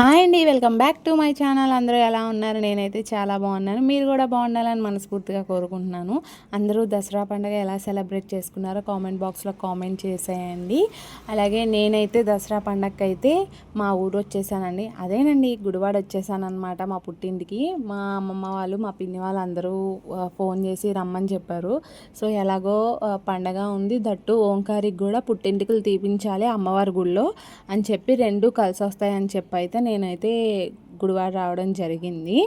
Hi అండి welcome back to my channel. అందరూ ఎలా ఉన్నారు? నేనైతే చాలా బాగున్నాను. మీరు కూడా బాగుండాలని మనస్ఫూర్తిగా కోరుకుంటున్నాను. అందరూ దసరా పండుగ ఎలా సెలబ్రేట్ చేసుకున్నారో కామెంట్ బాక్స్లో కామెంట్ చేసేయండి. అలాగే నేనైతే దసరా పండగకి అయితే మా ఊరు వచ్చేసానండి. అదేనండి గుడివాడ వచ్చేసాను అనమాట మా పుట్టింటికి. మా అమ్మమ్మ వాళ్ళు మా పిన్ని వాళ్ళు అందరూ ఫోన్ చేసి రమ్మని చెప్పారు. సో ఎలాగో పండగ ఉంది. దట్టు ఓంకారికి కూడా పుట్టింటికలు తీపించాలి అమ్మవారి గుడిలో అని చెప్పి రెండు కలిసి వస్తాయని చెప్పి అయితే నేనైతే గుడివాడ రావడం జరిగింది.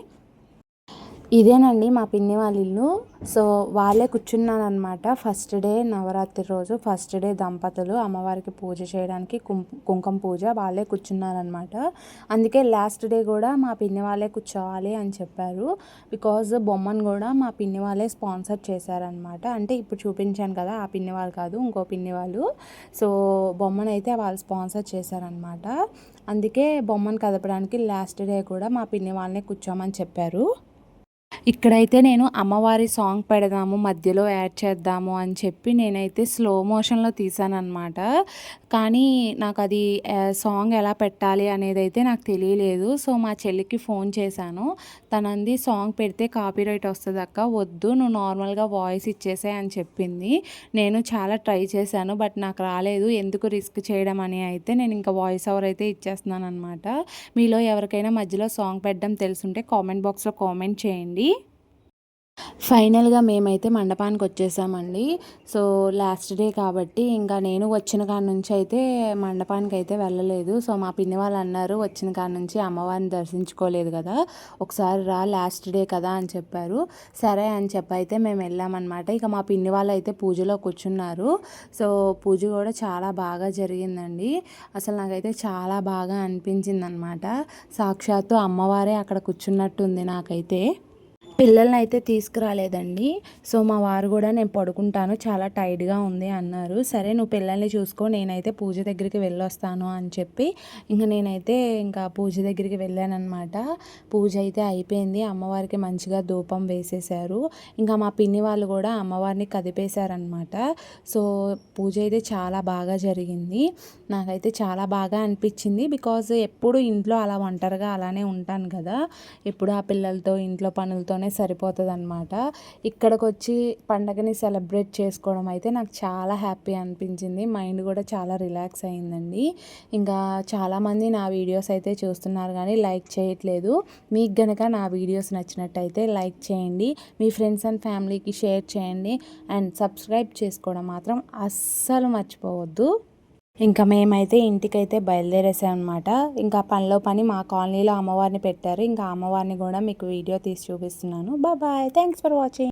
ఇదేనండి మా పిన్ని వాళ్ళ ఇల్లు. సో వాళ్ళే కూర్చున్నారనమాట ఫస్ట్ డే నవరాత్రి రోజు ఫస్ట్ డే దంపతులు అమ్మవారికి పూజ చేయడానికి కుంకుమ పూజ వాళ్ళే కూర్చున్నారనమాట అందుకే లాస్ట్ డే కూడా మా పిన్ని వాళ్ళే కూర్చోవాలి అని చెప్పారు. బికాజ్ బొమ్మను కూడా మా పిన్ని వాళ్ళే స్పాన్సర్ చేశారనమాట అంటే ఇప్పుడు చూపించాను కదా ఆ పిన్ని వాళ్ళు కాదు ఇంకో పిన్ని వాళ్ళు. సో బొమ్మను అయితే వాళ్ళు స్పాన్సర్ చేశారనమాట అందుకే బొమ్మను కదపడానికి లాస్ట్ డే కూడా మా పిన్ని వాళ్ళనే కూర్చోమని చెప్పారు. ఇక్కడైతే నేను అమ్మవారి సాంగ్ పెడదాము మధ్యలో యాడ్ చేద్దాము అని చెప్పి నేనైతే స్లో మోషన్లో తీసాను అనమాట కానీ నాకు అది సాంగ్ ఎలా పెట్టాలి అనేది అయితే నాకు తెలియలేదు. సో మా చెల్లికి ఫోన్ చేశాను. తనంది సాంగ్ పెడితే కాపీరైట్ వస్తుంది అక్క వద్దు నువ్వు నార్మల్గా వాయిస్ ఇచ్చేసే అని చెప్పింది. నేను చాలా ట్రై చేశాను బట్ నాకు రాలేదు. ఎందుకు రిస్క్ చేయడం అని అయితే నేను ఇంకా వాయిస్ ఓవర్ అయితే ఇచ్చేస్తున్నాను అనమాట మీలో ఎవరికైనా మధ్యలో సాంగ్ పెట్టడం తెలుసుంటే కామెంట్ బాక్స్లో కామెంట్ చేయండి. ఫైనల్గా మేమైతే మండపానికి వచ్చేసామండి సో లాస్ట్ డే కాబట్టి ఇంకా నేను వచ్చిన కాడ నుంచి అయితే మండపానికి అయితే వెళ్ళలేదు. సో మా పిన్ని వాళ్ళు అన్నారు వచ్చిన కాడ నుంచి అమ్మవారిని దర్శించుకోలేదు కదా ఒకసారి రా లాస్ట్ డే కదా అని చెప్పారు. సరే అని చెప్పి అయితే మేము వెళ్ళామన్నమాట. ఇక మా పిన్ని వాళ్ళు అయితే పూజలో కూర్చున్నారు. సో పూజ కూడా చాలా బాగా జరిగిందండి. అసలు నాకైతే చాలా బాగా అనిపించింది అనమాట సాక్షాత్తు అమ్మవారే అక్కడ కూర్చున్నట్టుంది నాకైతే. పిల్లల్ని అయితే తీసుకురాలేదండి. సో మా వారు కూడా నేను పడుకుంటాను చాలా టైట్గా ఉంది అన్నారు. సరే నువ్వు పిల్లల్ని చూసుకో నేనైతే పూజ దగ్గరికి వెళ్ళొస్తాను అని చెప్పి ఇంకా నేనైతే ఇంకా పూజ దగ్గరికి వెళ్ళానమాట పూజ అయితే అయిపోయింది అమ్మవారికి మంచిగా ధూపం వేసేసారు ఇంకా మా పిన్ని వాళ్ళు కూడా అమ్మవారిని కదిపేశారనమాట సో పూజ అయితే చాలా బాగా జరిగింది. నాకైతే చాలా బాగా అనిపించింది బికాజ్ ఎప్పుడు ఇంట్లో అలా ఒంటరిగా అలానే ఉంటాను కదా. ఎప్పుడు ఆ పిల్లలతో ఇంట్లో పనులతో చేసుకోవడమే సరిపోతుంది అనమాట ఇక్కడికి వచ్చి పండగని సెలబ్రేట్ చేసుకోవడం అయితే నాకు చాలా హ్యాపీ అనిపించింది. మైండ్ కూడా చాలా రిలాక్స్ అయిందండి. ఇంకా చాలామంది నా వీడియోస్ అయితే చూస్తున్నారు కానీ లైక్ చేయట్లేదు. మీకు గనక నా వీడియోస్ నచ్చినట్టయితే లైక్ చేయండి. మీ ఫ్రెండ్స్ అండ్ ఫ్యామిలీకి షేర్ చేయండి. అండ్ సబ్స్క్రైబ్ చేసుకోవడం మాత్రం అస్సలు మర్చిపోవద్దు. ఇంకా మేమైతే ఇంటికైతే బయలుదేరేసాం అనమాట ఇంకా పనిలో పని మా కాలనీలో అమ్మవారిని పెట్టారు. ఇంకా అమ్మవారిని కూడా మీకు వీడియో తీసి చూపిస్తున్నాను. Bye thanks for watching